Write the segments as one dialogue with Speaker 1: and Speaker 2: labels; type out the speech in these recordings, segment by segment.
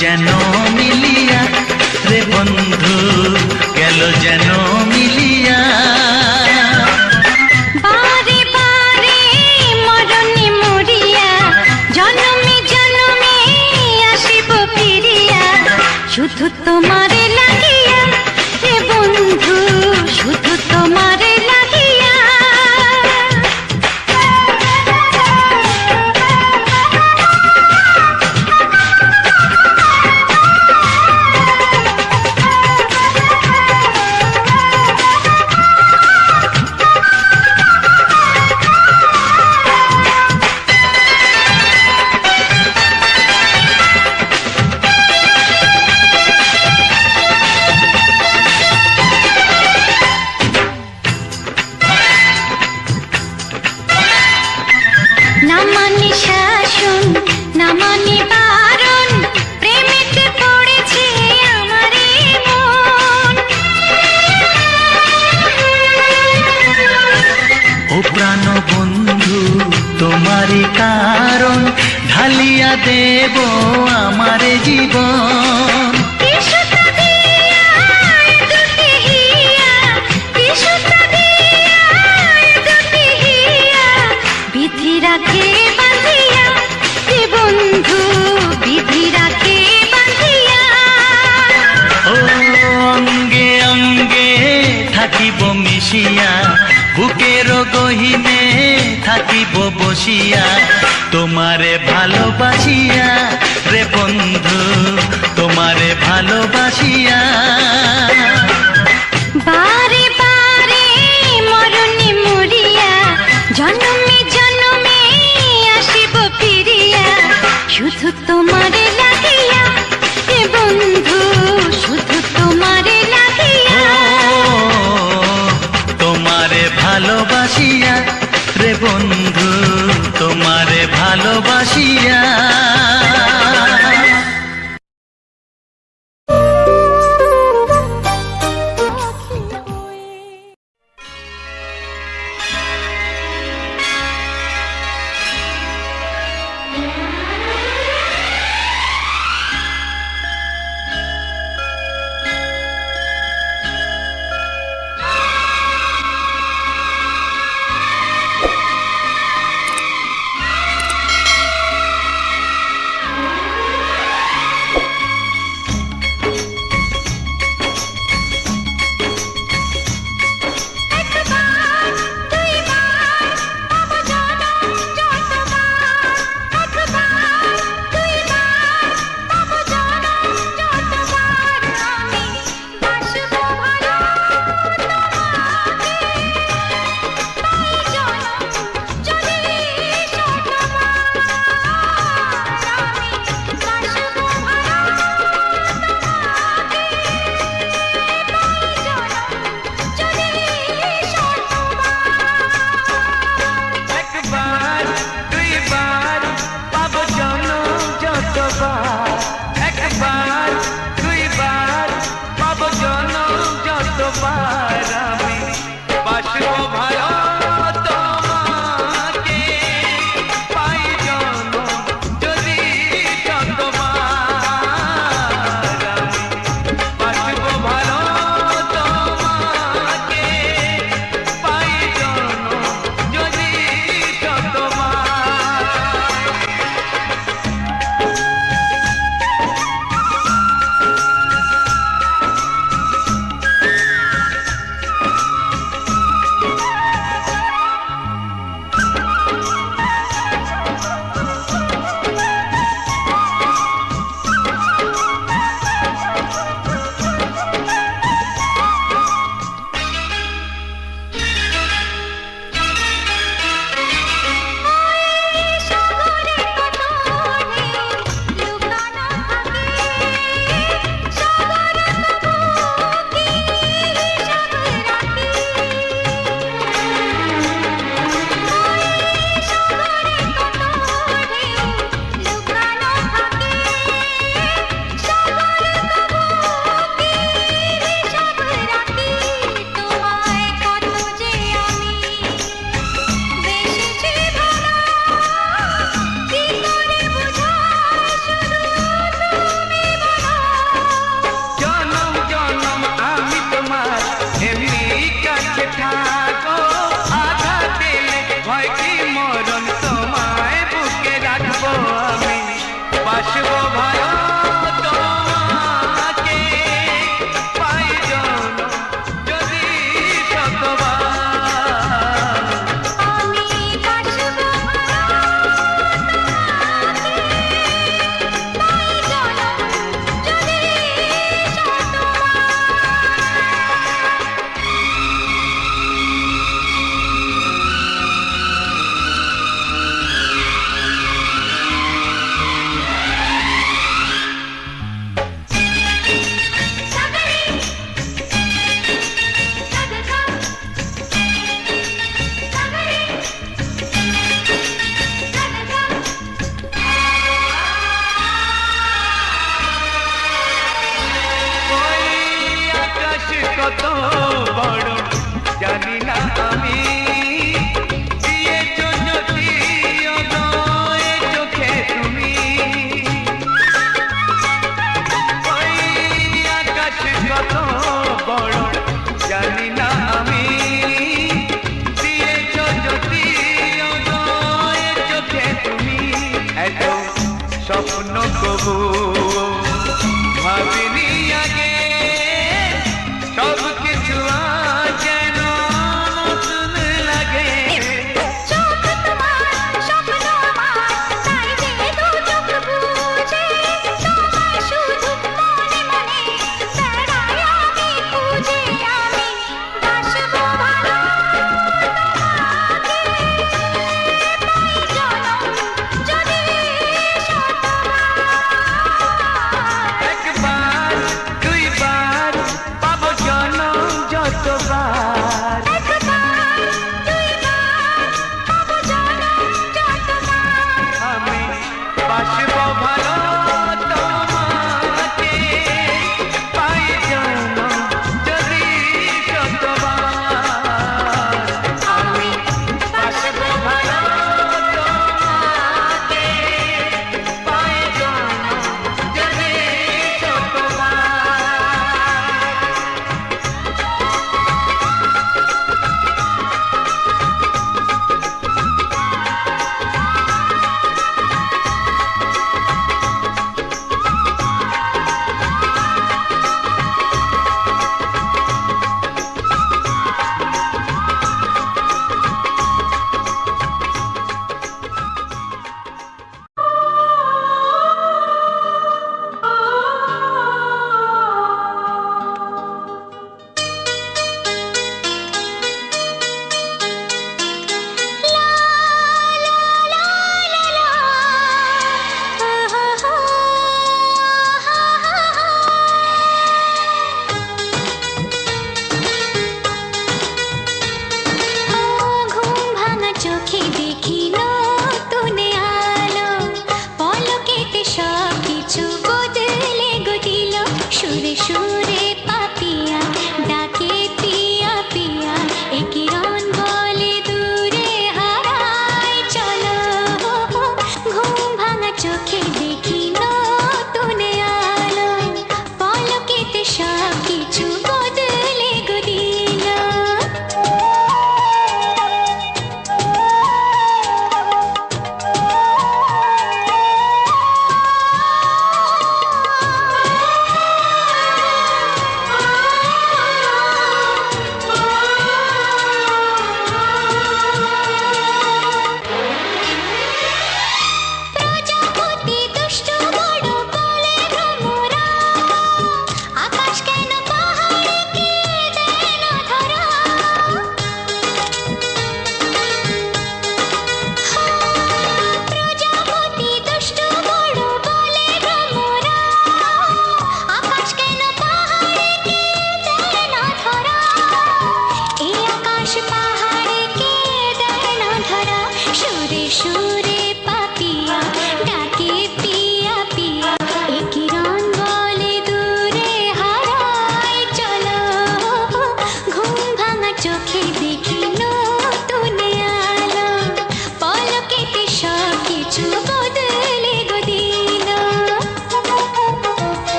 Speaker 1: যেন মিলিয়া রে বন্ধু গেল যেন মিলিয়া।
Speaker 2: বন্ধু বিধি রাখে বাঁধিয়া।
Speaker 1: অঙ্গে অঙ্গে থাকিব মিশিয়া থাকিব বসিয়া। তোমারে ভালোবাসিয়া রে বন্ধু তোমারে ভালোবাসিয়া।
Speaker 2: বারে বারে মরণে মরিয়া জন্ম বন্ধু তোমারে
Speaker 1: তোমারে ভালোবাসিয়া রে বন্ধু তোমারে ভালোবাসিয়া।
Speaker 3: ಪ್ರಭೋ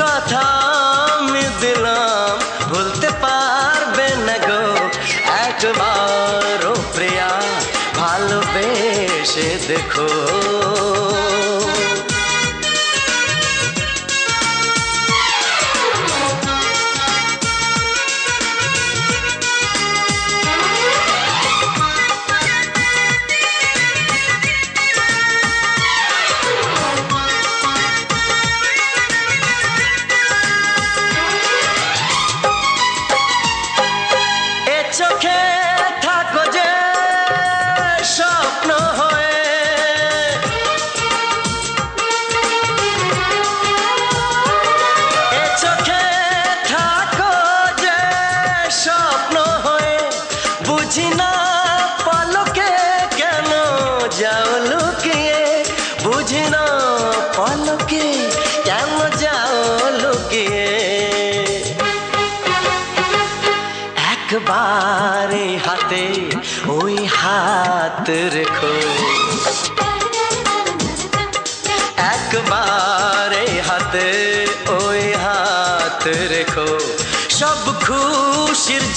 Speaker 3: কথা আমি দিলাম ভুলতে পারবে না গো। একবার প্রিয়া ভালোবেসে দেখো।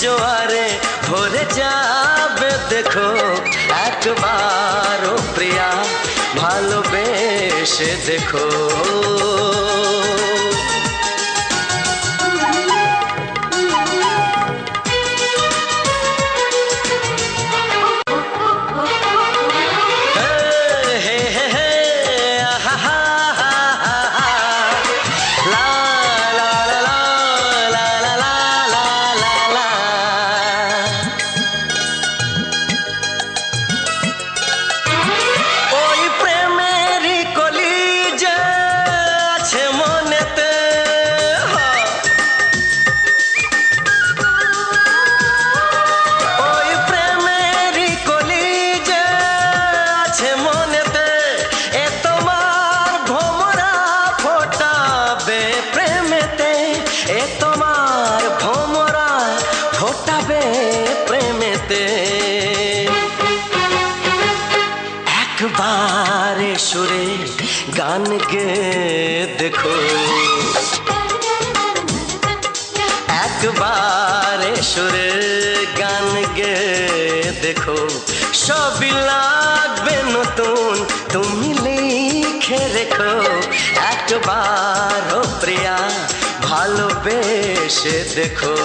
Speaker 3: জোয়ারে ভরে যাবে দেখো একবার প্রিয়া ভালোবেসে দেখো। मान গে দেখো একবার সুরে গান গে দেখো সবই লাগবে নতুন তুমি লিখে রেখো একবার প্রিয়া ভালোবেসে দেখো